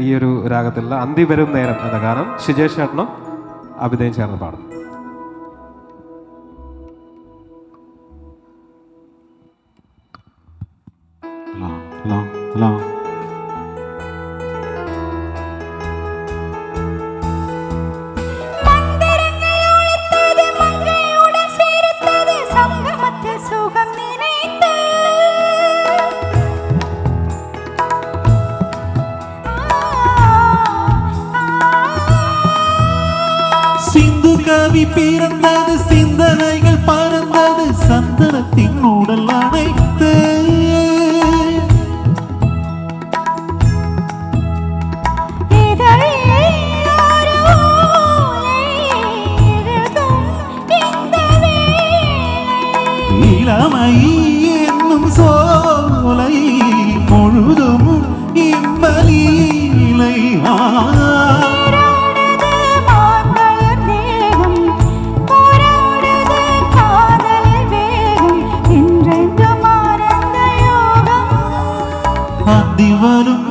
ഈ ഒരു രാഗത്തിലുള്ള അന്തി വരും നേരം എന്ന ഗാനം ഷിജേഷ് ചേട്ടനും അഭിനയം ചേർന്ന് പാടും. ഹലോ ഹലോ ഹലോ பிறவி பிறந்தது சிந்தனைகள் பறந்தது சந்தனத்தின் உடல் அனைத்து. இளமை என்னும் சோலை முழுதும் இம்பலி இலையா അന്തി വരും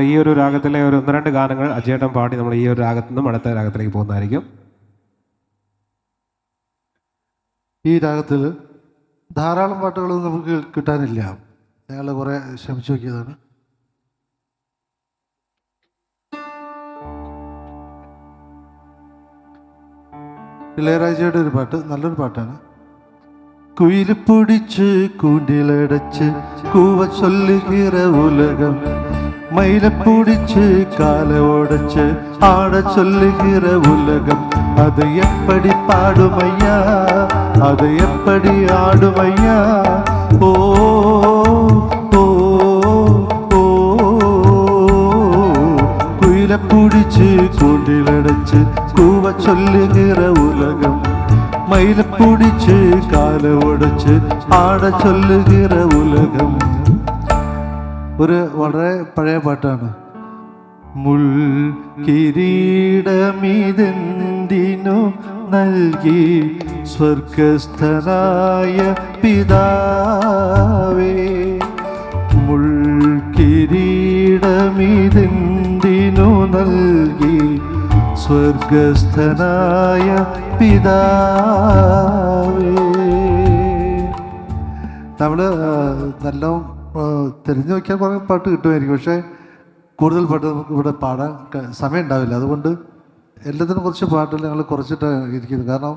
ഈ ഒരു രാഗത്തിലെ ഒരു ഒന്ന് രണ്ട് ഗാനങ്ങൾ അജയേട്ടൻ പാടി നമ്മൾ ഈ ഒരു രാഗത്തു നിന്നും അടുത്ത രാഗത്തിലേക്ക് പോകുന്നതായിരിക്കും. ഈ രാഗത്തിൽ ധാരാളം പാട്ടുകൾ നമുക്ക് കിട്ടാനില്ല. ഞങ്ങൾ കുറേ ശ്രമിച്ചു നോക്കിയതാണ്. ഇളയരാജയുടെ ഒരു പാട്ട് നല്ലൊരു പാട്ടാണ്. കുയിൽ പിടിച്ച് കൂണ്ടിലടച്ച് കൂവ ചൊല്ലുകിറ ഉലകം மயில பிடிச்சு காலை உடைச்சு ஆட சொல்லுகிற உலகம் அது எப்படி பாடுமையா அது எப்படி ஆடுமையா ஓ குயில பிடிச்சு கூண்டில் அடைச்சு கூவ சொல்லுகிற உலகம். மயில பிடிச்சு காலை உடைச்சு ஆட சொல்லுகிற உலகம். ഒരു വളരെ പഴയ പാട്ടാണ്. മുൾ കിരീടമിതെന്തിനു നൽകി സ്വർഗസ്ഥനായ പിതാവേ? മുൾ കിരീടമിതെന്തിനു നൽകി സ്വർഗസ്ഥനായ പിതാവേ? നമ്മൾ നല്ല തിരഞ്ഞു നോക്കിയാൽ കുറേ പാട്ട് കിട്ടുമായിരിക്കും. പക്ഷേ കൂടുതൽ പാട്ട് നമുക്ക് ഇവിടെ പാടാൻ സമയം ഉണ്ടാവില്ല അതുകൊണ്ട് എല്ലാത്തിനും കുറച്ച് പാട്ടുകൾ ഞങ്ങൾ കുറച്ചിട്ടാണ് ഇരിക്കുന്നത്. കാരണം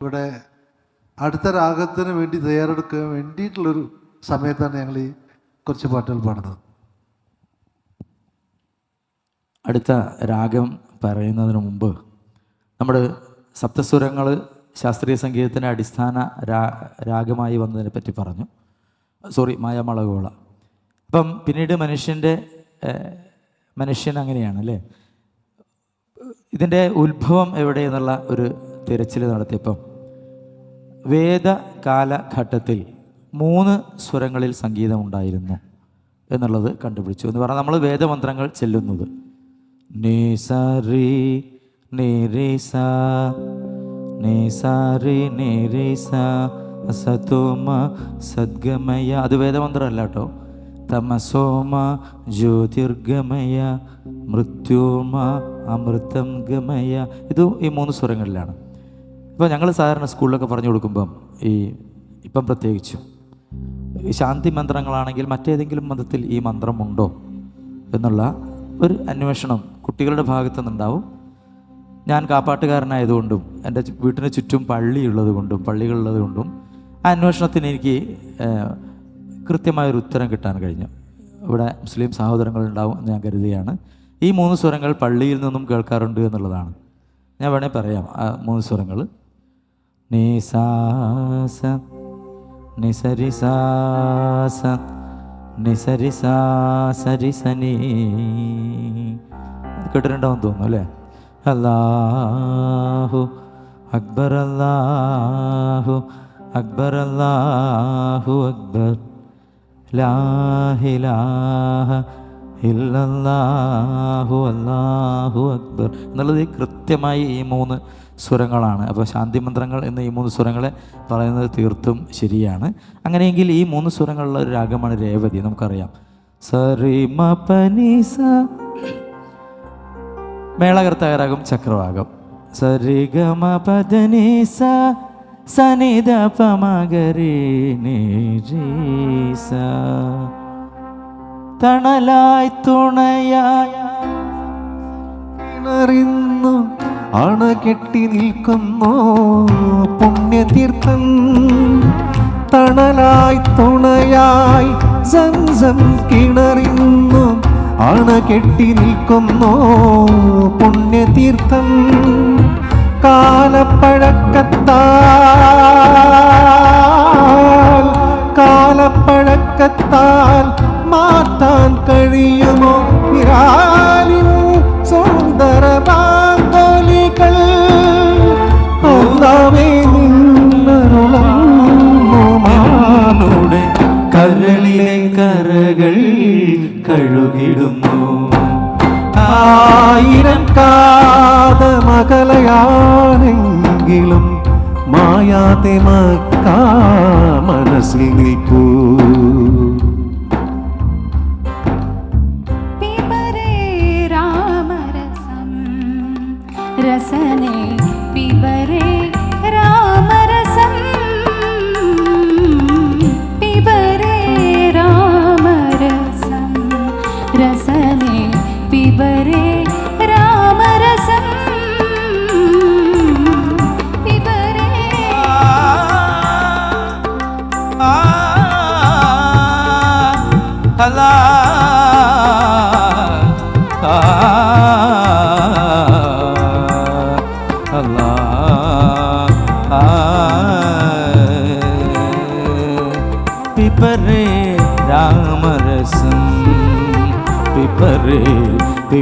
ഇവിടെ അടുത്ത രാഗത്തിന് വേണ്ടി തയ്യാറെടുക്കാൻ വേണ്ടിയിട്ടുള്ളൊരു സമയത്താണ് ഞങ്ങൾ ഈ കുറച്ച് പാട്ടുകൾ പാടുന്നത്. അടുത്ത രാഗം പറയുന്നതിന് മുമ്പ് നമ്മൾ സപ്തസ്വരങ്ങൾ ശാസ്ത്രീയ സംഗീതത്തിന്റെ അടിസ്ഥാന രാഗമായി വന്നതിനെ പറ്റി പറഞ്ഞു. സോറി മായാമളകോള. അപ്പം പിന്നീട് മനുഷ്യന്റെ മനുഷ്യൻ അങ്ങനെയാണ് അല്ലേ? ഇതിന്റെ ഉത്ഭവം എവിടെയെന്നുള്ള ഒരു തിരച്ചിൽ നടത്തിയപ്പം വേദ കാലഘട്ടത്തിൽ മൂന്ന് സ്വരങ്ങളിൽ സംഗീതം ഉണ്ടായിരുന്നു എന്നുള്ളത് കണ്ടുപിടിച്ചു. എന്ന് പറഞ്ഞാൽ നമ്മൾ വേദമന്ത്രങ്ങൾ ചെല്ലുന്നത്. നീ സ റീ നീ റീ സ നീ സ റീ നീ റീ സ സതോമ സദ്ഗമയ. അത് വേദമന്ത്രമല്ല കേട്ടോ. തമസോമ ജ്യോതിർഗമയ മൃത്യോമ അമൃതം ഗമയ. ഇത് ഈ മൂന്ന് സ്വരങ്ങളിലാണ്. ഇപ്പോൾ ഞങ്ങൾ സാധാരണ സ്കൂളിലൊക്കെ പറഞ്ഞു കൊടുക്കുമ്പം ഈ ഇപ്പം പ്രത്യേകിച്ചും ശാന്തി മന്ത്രങ്ങളാണെങ്കിൽ മറ്റേതെങ്കിലും മതത്തിൽ ഈ മന്ത്രമുണ്ടോ എന്നുള്ള ഒരു അന്വേഷണം കുട്ടികളുടെ ഭാഗത്തു നിന്നുണ്ടാവും ഞാൻ കാപ്പാട്ടുകാരനായതുകൊണ്ടും എന്റെ വീട്ടിന് ചുറ്റും പള്ളിയുള്ളത് കൊണ്ടും പള്ളികളുള്ളത് കൊണ്ടും ആ അന്വേഷണത്തിന് എനിക്ക് കൃത്യമായ കൃത്യമായൊരു ഉത്തരം കിട്ടാൻ കഴിഞ്ഞു. ഇവിടെ മുസ്ലിം സഹോദരങ്ങളുണ്ടാവും എന്ന് ഞാൻ കരുതുകയാണ്. ഈ മൂന്ന് സ്വരങ്ങൾ പള്ളിയിൽ നിന്നും കേൾക്കാറുണ്ട് എന്നുള്ളതാണ്. ഞാൻ വേണേൽ പറയാം ആ മൂന്ന് സ്വരങ്ങൾ. നിസാസ നിസരിസാസ നിസരിസാസരിസനി. കേട്ടിട്ടുണ്ടാവും തോന്നുന്നു അല്ലേ? അല്ലാഹു അക്ബർ അല്ലാഹു അക്ബർ അല്ലാഹു അക്ബർ. ലാഹിലാഹ ഇല്ലല്ലാഹു അല്ലാഹു അക്ബർ. എന്നുള്ളത് കൃത്യമായി ഈ മൂന്ന് സ്വരങ്ങളാണ്. അപ്പോൾ ശാന്തി മന്ത്രങ്ങൾ എന്ന ഈ മൂന്ന് സ്വരങ്ങളെ പറയുന്നത് തീർത്തും ശരിയാണ്. അങ്ങനെയെങ്കിൽ ഈ മൂന്ന് സ്വരങ്ങളുള്ള ഒരു രാഗമാണ് രേവതി. നമുക്കറിയാം. സറിമ പനിസ. ചക്രവാകം. സരിഗമ പദനീസ. സനിധ നീരീസ തണലായി തുണയായ കിണറിന്നു അണകെട്ടി നിൽക്കുന്നു പുണ്യതീർത്ഥം. തണലായി തുണയായി സംസം കിണറിന്നു അണകെട്ടി നിൽക്കുന്നു പുണ്യതീർത്ഥം. கால பழக்கத்தால் கால பழக்கத்தால் കാതമകലയാണെങ്കിലും മായാതെ മക്കാ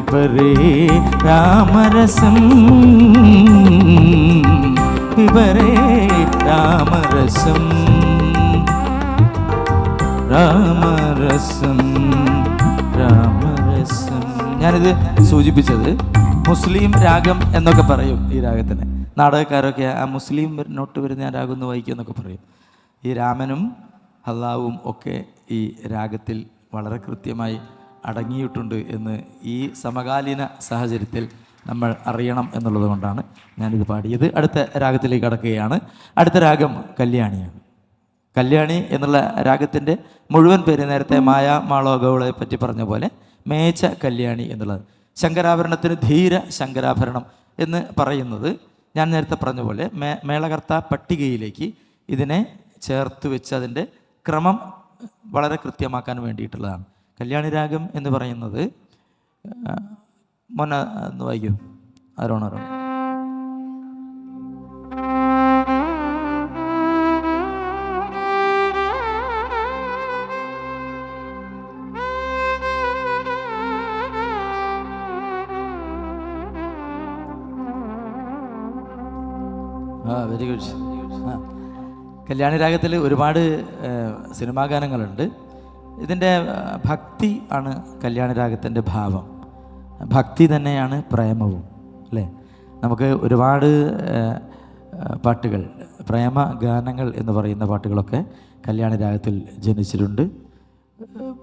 പിപ്പറേ രാമരസം. വിവരേ രാമരസം. രാമരസം രാമരസം. ഞാനിത് സൂചിപ്പിച്ചത് മുസ്ലിം രാഗം എന്നൊക്കെ പറയും ഈ രാഗത്തിന്. നാടകക്കാരൊക്കെ ആ മുസ്ലിം നോട്ട് വരുന്ന ആ രാഗം ഒന്ന് വായിക്കും എന്നൊക്കെ പറയും. ഈ രാമനും അള്ളാവും ഒക്കെ ഈ രാഗത്തിൽ വളരെ കൃത്യമായി അടങ്ങിയിട്ടുണ്ട് എന്ന് ഈ സമകാലീന സാഹചര്യത്തിൽ നമ്മൾ അറിയണം എന്നുള്ളത് കൊണ്ടാണ് ഞാനിത് പാടിയത്. അടുത്ത രാഗത്തിലേക്ക് കടക്കുകയാണ്. അടുത്ത രാഗം കല്യാണിയാണ്. കല്യാണി എന്നുള്ള രാഗത്തിന്റെ മുഴുവൻ പേര് നേരത്തെ മായ മാളോ ഗൗളെ പറ്റി പറഞ്ഞ പോലെ മേച്ച കല്യാണി എന്നുള്ളത്. ശങ്കരാഭരണത്തിന് ധീര ശങ്കരാഭരണം എന്ന് പറയുന്നത് ഞാൻ നേരത്തെ പറഞ്ഞ പോലെ മേ മേളകർത്ത പട്ടികയിലേക്ക് ഇതിനെ ചേർത്ത് വെച്ച് അതിന്റെ ക്രമം വളരെ കൃത്യമാക്കാൻ വേണ്ടിയിട്ടുള്ളതാണ്. കല്യാണി രാഗം എന്ന് പറയുന്നത് മൊന്ന വായിക്കും. ആരോണം ആരോണം ആ വെരി ഗുഡ് കല്യാണി രാഗത്തിൽ ഒരുപാട് സിനിമാ ഗാനങ്ങളുണ്ട്. ഇതിന്റെ ഭക്തി ആണ് കല്യാണി രാഗത്തിന്റെ ഭാവം ഭക്തി തന്നെയാണ് പ്രേമവും അല്ലേ നമുക്ക് ഒരുപാട് പാട്ടുകൾ പ്രേമ ഗാനങ്ങൾ എന്ന് പറയുന്ന പാട്ടുകളൊക്കെ കല്യാണി രാഗത്തിൽ ജനിച്ചിട്ടുണ്ട്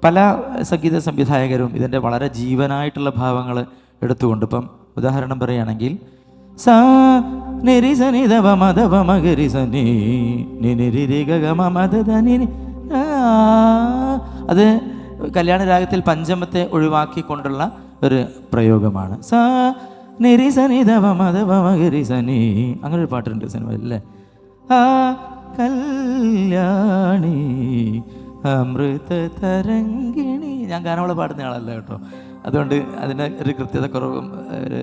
പല സംഗീത സംവിധായകരും ഇതിന്റെ വളരെ ജീവനായിട്ടുള്ള ഭാവങ്ങൾ എടുത്തുകൊണ്ട് ഇപ്പം ഉദാഹരണം പറയുകയാണെങ്കിൽ സാ സനി നിരി ഗമ ആ. അത് കല്യാണ രാഗത്തിൽ പഞ്ചമത്തെ ഒഴിവാക്കിക്കൊണ്ടുള്ള ഒരു പ്രയോഗമാണ്. സാ നിരി സനി സനി. അങ്ങനെ ഒരു പാട്ടുണ്ട് സിനിമ അല്ലേ? ആ കല്യാണി അമൃത തരങ്കിണി ഞാൻ ഗാനമേള പാടുന്ന ആളല്ല കേട്ടോ. അതുകൊണ്ട് അതിന്റെ ഒരു കൃത്യതക്കുറവും ഒരു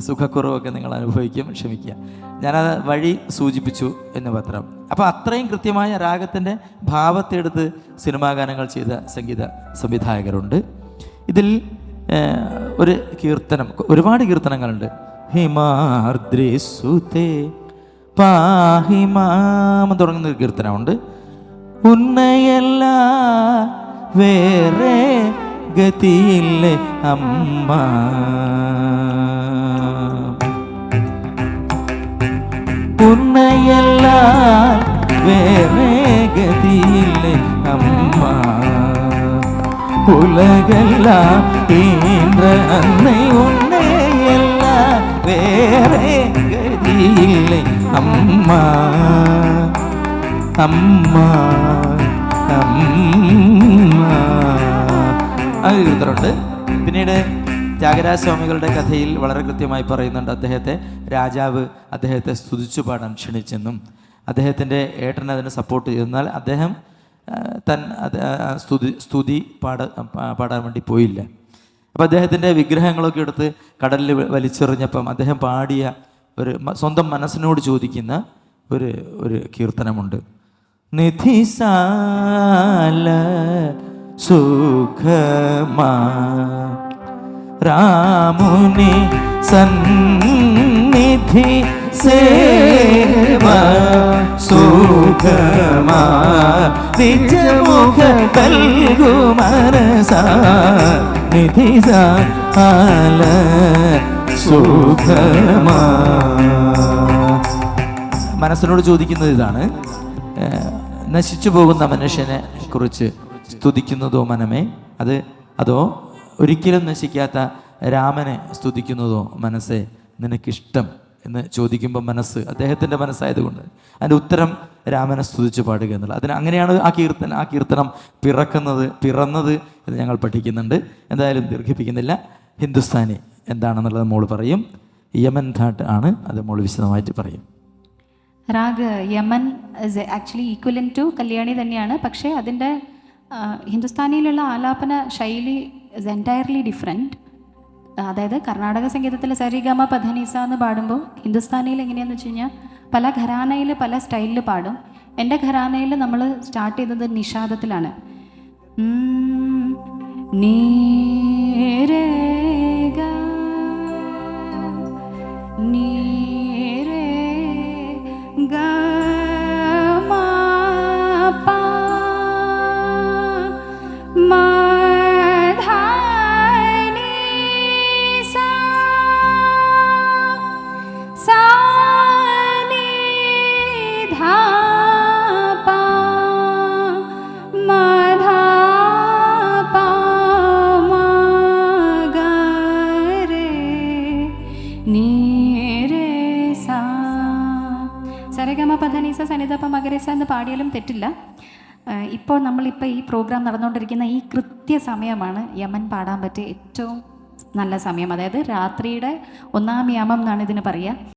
സുഖക്കുറവൊക്കെ നിങ്ങൾ അനുഭവിക്കും ക്ഷമിക്കുക. ഞാനത് വഴി സൂചിപ്പിച്ചു എന്ന മാത്രം. അപ്പോൾ അത്രയും കൃത്യമായ രാഗത്തിന്റെ ഭാവത്തെടുത്ത് സിനിമാ ഗാനങ്ങൾ ചെയ്ത സംഗീത സംവിധായകരുണ്ട്. ഇതിൽ ഒരു കീർത്തനം ഒരുപാട് കീർത്തനങ്ങളുണ്ട്. ഹിമാർദ്രിസുതേ പാഹിമാമ പാഹിമാം തുടങ്ങുന്ന ഒരു കീർത്തനമുണ്ട്. ഉന്നയല്ല വേറെ ഗതിയില്ലേ അമ്മ? ഉന്നയല്ല വേറെ ഗതിയില്ലേ അമ്മ உலகெல்லாம் ஈன்ற அன்னை உன்னை எல்லாம் வேறே கதி இல்லை அம்மா അമ്മ അമ്മ അത് കീർത്തനുണ്ട് പിന്നീട് ത്യാഗരാജ സ്വാമികളുടെ കഥയിൽ വളരെ കൃത്യമായി പറയുന്നുണ്ട് അദ്ദേഹത്തെ. രാജാവ് അദ്ദേഹത്തെ സ്തുതിച്ചു പാടാൻ ക്ഷണിച്ചെന്നും അദ്ദേഹത്തിന്റെ ഏട്ടൻ അതിനെ സപ്പോർട്ട് ചെയ്തെന്നാൽ അദ്ദേഹം തൻ സ്തുതി സ്തുതി പാട പാടാൻ വേണ്ടി പോയില്ല. അപ്പോൾ അദ്ദേഹത്തിന്റെ വിഗ്രഹങ്ങളൊക്കെ എടുത്ത് കടലിൽ വലിച്ചെറിഞ്ഞപ്പം അദ്ദേഹം പാടിയ ഒരു സ്വന്തം മനസ്സിനോട് ചോദിക്കുന്ന ഒരു ഒരു കീർത്തനമുണ്ട്. നിധിസാല സുഖമാ രാമുനി സന്നിധി സേവ സുഖമാ നിജമുഖ കൽകു മനസ നിധി സാല സുഖമാ. മനസ്സിനോട് ചോദിക്കുന്നത് ഇതാണ്. നശിച്ചു പോകുന്ന മനുഷ്യനെ കുറിച്ച് സ്തുതിക്കുന്നതോ മനമേ? അത് അതോ ഒരിക്കലും നശിക്കാത്ത രാമനെ സ്തുതിക്കുന്നതോ മനസ്സേ നിനക്കിഷ്ടം എന്ന് ചോദിക്കുമ്പോൾ മനസ്സ് അദ്ദേഹത്തിന്റെ മനസ്സായതുകൊണ്ട് അതിന്റെ ഉത്തരം രാമനെ സ്തുതിച്ച് പാടുക എന്നുള്ളത്. അതിന് അങ്ങനെയാണ് ആ കീർത്തനം ആ കീർത്തനം പിറക്കുന്നത് പിറന്നത് എന്ന് ഞങ്ങൾ പഠിക്കുന്നുണ്ട്. എന്തായാലും ദീർഘിപ്പിക്കുന്നില്ല. ഹിന്ദുസ്ഥാനി എന്താണെന്നുള്ളത് മോൾ പറയും. യമൻ ധാട്ട് ആണ് അത് മോൾ വിശദമായിട്ട് പറയും. Raag Yaman is actually equivalent to Kalyani തന്നെയാണ്. പക്ഷേ അതിന്റെ ഹിന്ദുസ്ഥാനിയിലുള്ള ആലാപന ശൈലി ഇസ് എന്റയർലി ഡിഫറെന്റ് അതായത് കർണാടക സംഗീതത്തിൽ സരിഗമ പധനീസ എന്ന് പാടുമ്പോൾ ഹിന്ദുസ്ഥാനിയിൽ എങ്ങനെയാണെന്ന് വെച്ച് കഴിഞ്ഞാൽ പല ഘരാനയിൽ പല സ്റ്റൈലിൽ പാടും. എന്റെ ഘരാനയിൽ നമ്മൾ സ്റ്റാർട്ട് ചെയ്തത് നിഷാദത്തിലാണ്. നീരേ ആഹ് ഇപ്പോൾ നമ്മളിപ്പോൾ ഈ പ്രോഗ്രാം നടന്നുകൊണ്ടിരിക്കുന്ന ഈ കൃത്യ സമയമാണ് യമൻ പാടാൻ പറ്റിയ ഏറ്റവും നല്ല സമയം. അതായത് രാത്രിയുടെ ഒന്നാം യാമം എന്നാണ് ഇതിന് പറയുക.